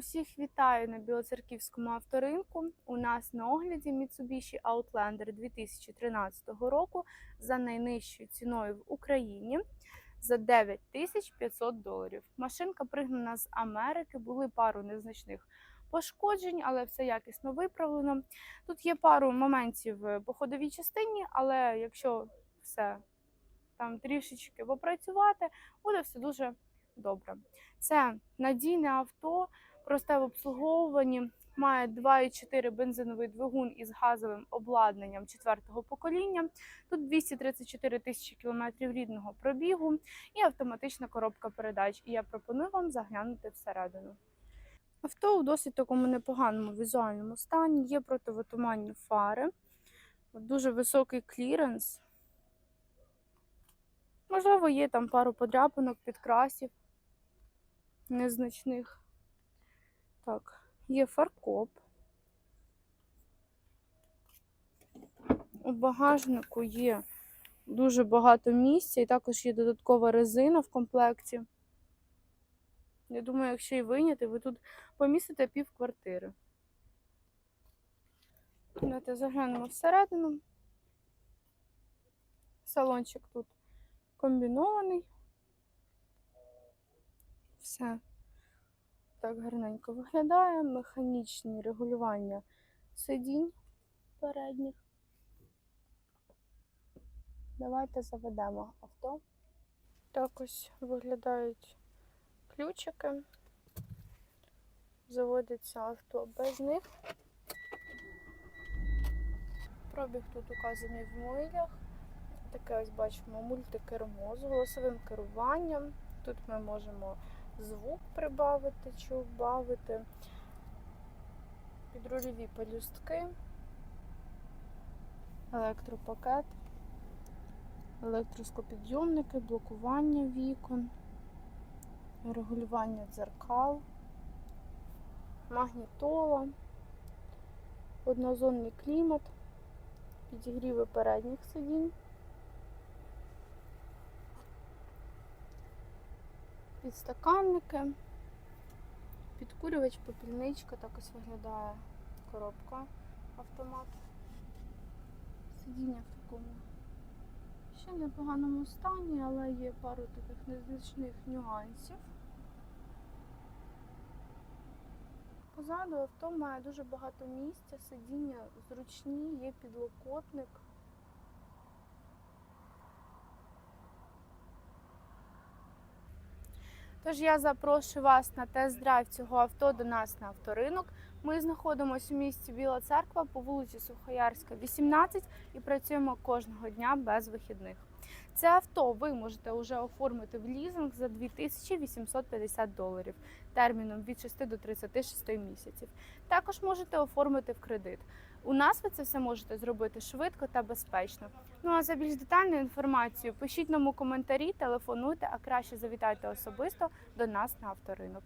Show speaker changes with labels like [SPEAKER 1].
[SPEAKER 1] Усіх вітаю на Білоцерківському авторинку. У нас на огляді Mitsubishi Outlander 2013 року за найнижчою ціною в Україні за 9500 доларів. Машинка пригнана з Америки, були пару незначних пошкоджень, але все якісно виправлено. Тут є пару моментів по ходовій частині, але якщо все там трішечки попрацювати, буде все дуже добре. Це надійне авто, просте в обслуговуванні, має 2,4 бензиновий двигун із газовим обладнанням четвертого покоління. Тут 234 тисячі кілометрів рідного пробігу і автоматична коробка передач. І я пропоную вам заглянути всередину. Авто у досить такому непоганому візуальному стані, є противотуманні фари, дуже високий кліренс. Можливо, є там пару подряпинок, підкрасів незначних. Так, є фаркоп. У багажнику є дуже багато місця і також є додаткова резина в комплекті. Я думаю, якщо і вийняти, ви тут помістите пів квартири. Давайте заглянемо всередину. Салончик тут комбінований. Все так гарненько виглядає. Механічні регулювання сидінь передніх. Давайте заведемо авто. Так ось виглядають ключики. Заводиться авто без них. Пробіг тут указаний в милях. Таке ось бачимо мультикермо з голосовим керуванням. Тут ми можемо звук прибавити чи убавити, підрульові пелюстки, електропакет, електроскопідйомники, блокування вікон, регулювання дзеркал, магнітола, однозонний клімат, підігріви передніх сидінь. Підстаканники, підкурювач, попільничка, так ось виглядає коробка автомат. Сидіння в такому ще непоганому стані, але є пару таких незначних нюансів. Позаду авто має дуже багато місця, сидіння зручні, є підлокотник. Тож я запрошую вас на тест-драйв цього авто до нас на авторинок. Ми знаходимося у місті Біла Церква по вулиці Сухоярська, 18 і працюємо кожного дня без вихідних. Це авто ви можете вже оформити в лізинг за 2850 доларів терміном від 6 до 36 місяців. Також можете оформити в кредит. У нас ви це все можете зробити швидко та безпечно. Ну а за більш детальну інформацію пишіть нам у коментарі, телефонуйте, а краще завітайте особисто до нас на авторинок.